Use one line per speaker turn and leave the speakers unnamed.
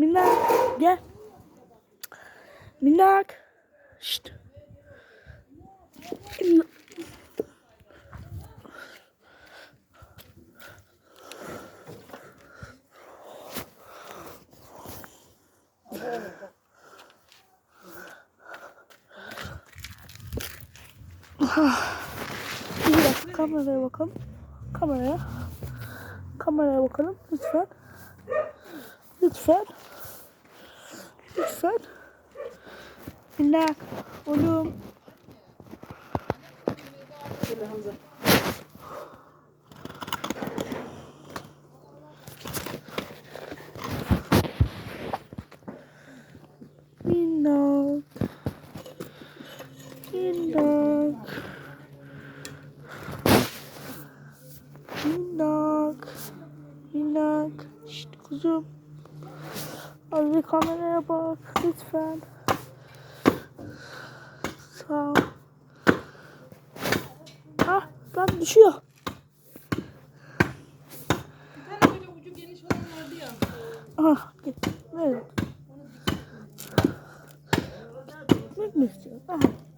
Minnak gel. Minnak. Şşt. Bir dakika kameraya bakalım. Kameraya. Kameraya bakalım lütfen. Lütfen. Lütfen. Minnak. Oğlum. Minnak. Minnak. Minnak. Minnak. Şşt kuzum. Az bir kameraya bak lütfen. Sağ ol. Ah lan düşüyor.
Bir tane böyle ucu geniş olan vardı ya.
Ah git. Evet. Ne mi istiyorsun? Ah.